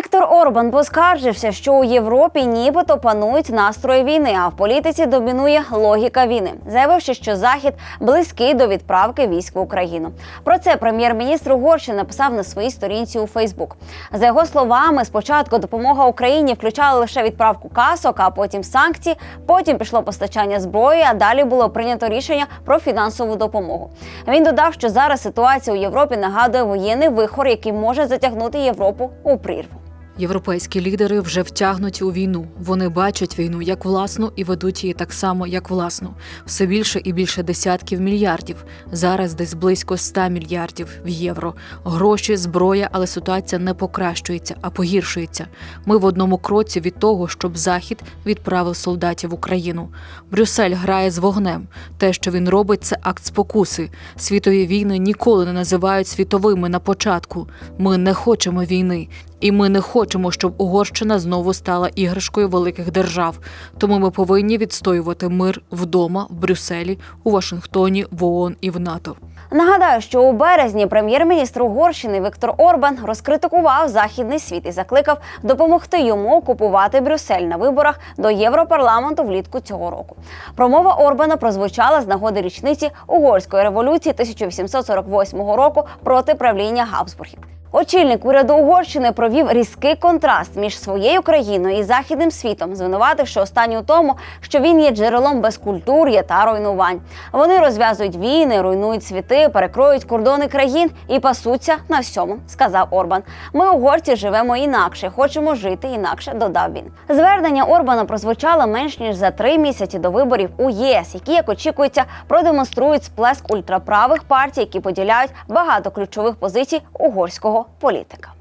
Віктор Орбан поскаржився, що у Європі нібито панують настрої війни, а в політиці домінує логіка війни, заявивши, що захід близький до відправки військ в Україну. Про це прем'єр-міністр Угорщини написав на своїй сторінці у Фейсбук. За його словами, спочатку допомога Україні включала лише відправку касок, а потім санкції. Потім пішло постачання зброї. А далі було прийнято рішення про фінансову допомогу. Він додав, що зараз ситуація у Європі нагадує воєнний вихор, який може затягнути Європу у прірву. Європейські лідери вже втягнуті у війну. Вони бачать війну як власну і ведуть її так само, як власну. Все більше і більше десятків мільярдів. Зараз десь близько 100 мільярдів в євро. Гроші, зброя, але ситуація не покращується, а погіршується. Ми в одному кроці від того, щоб Захід відправив солдатів в Україну. Брюссель грає з вогнем. Те, що він робить, це акт спокуси. Світові війни ніколи не називають світовими на початку. Ми не хочемо війни. І ми не хочемо, щоб Угорщина знову стала іграшкою великих держав. Тому ми повинні відстоювати мир вдома, в Брюсселі, у Вашингтоні, в ООН і в НАТО. Нагадаю, що у березні прем'єр-міністр Угорщини Віктор Орбан розкритикував західний світ і закликав допомогти йому окупувати Брюссель на виборах до Європарламенту влітку цього року. Промова Орбана прозвучала з нагоди річниці угорської революції 1848 року проти правління Габсбургів. Очільник уряду Угорщини провів різкий контраст між своєю країною і західним світом, звинувативши останню у тому, що він є джерелом безкультур'я та руйнувань. Вони розв'язують війни, руйнують світи, перекроють кордони країн і пасуться на всьому, сказав Орбан. Ми угорці живемо інакше, хочемо жити інакше. Додав він. Звернення Орбана прозвучало менш ніж за три місяці до виборів у ЄС, які, як очікується, продемонструють сплеск ультраправих партій, які поділяють багато ключових позицій угорського політика.